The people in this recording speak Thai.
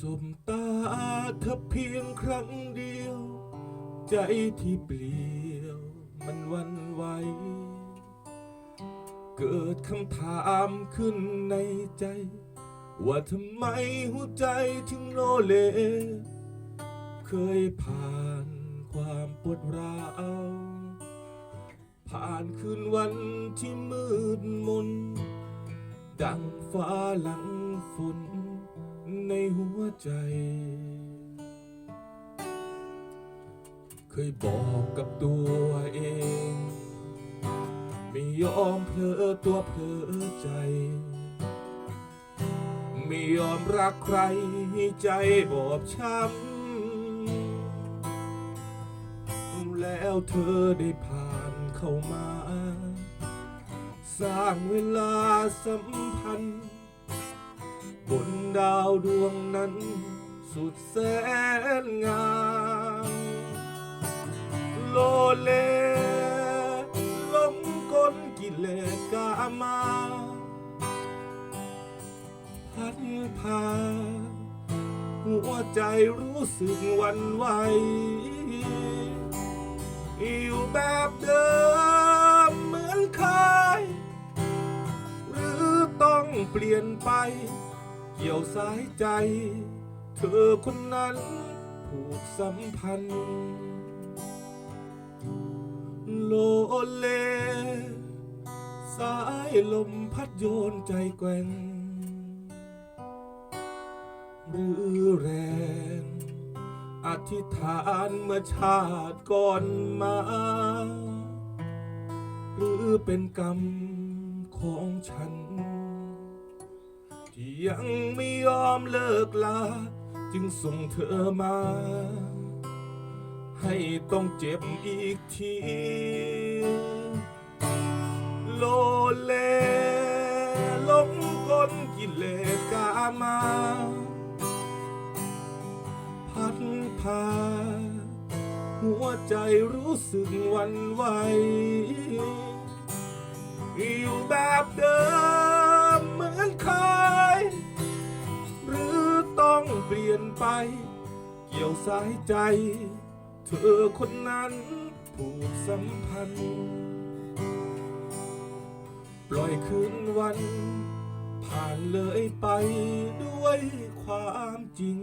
สบตาเธอเพียงครั้งเดียว ใจที่เปลี่ยวมันวันไหว เกิดคำถามขึ้นในใจ ว่าทำไมหัวใจถึงโลเล เคยผ่านความปวดร้าวผ่านคืนวันที่มืดมน ดังฟ้าหลังฝน ในหัวใจ เคยบอกกับตัวเอง ไม่ยอมเพลอตัวเพลอใจ ไม่ยอมรักใครให้ใจบอบช้ำ แล้วเธอได้ผ่านเข้ามา สร้างเวลาสัมพันธ์ บนดาวดวงนั้นสุดแสนงามโลเลลมกลกิเลสกามาพัดพา หัวใจรู้สึกวันไหวอยู่แบบเดิมเหมือนเคย หรือต้องเปลี่ยนไป เกี่ยวสายใจ เธอคนนั้นผูกสัมพันธ์ โลเล สายลมพัดโยนใจแกว่งหรือแรงอธิษฐานเมื่อชาติก่อนมา หรือเป็นกรรมของฉัน ยังไม่ยอมเลิกลา จึงส่งเธอมา ให้ต้องเจ็บอีกที โลเลลงกลกิเลสกามา พัดพา หัวใจรู้สึกวันไหวอยู่แบบเดิม ไป เกี่ยวสายใจ เธอคนนั้นผูกสัมพันธ์ ปล่อยคืนวัน ผ่านเลยไปด้วยความจริง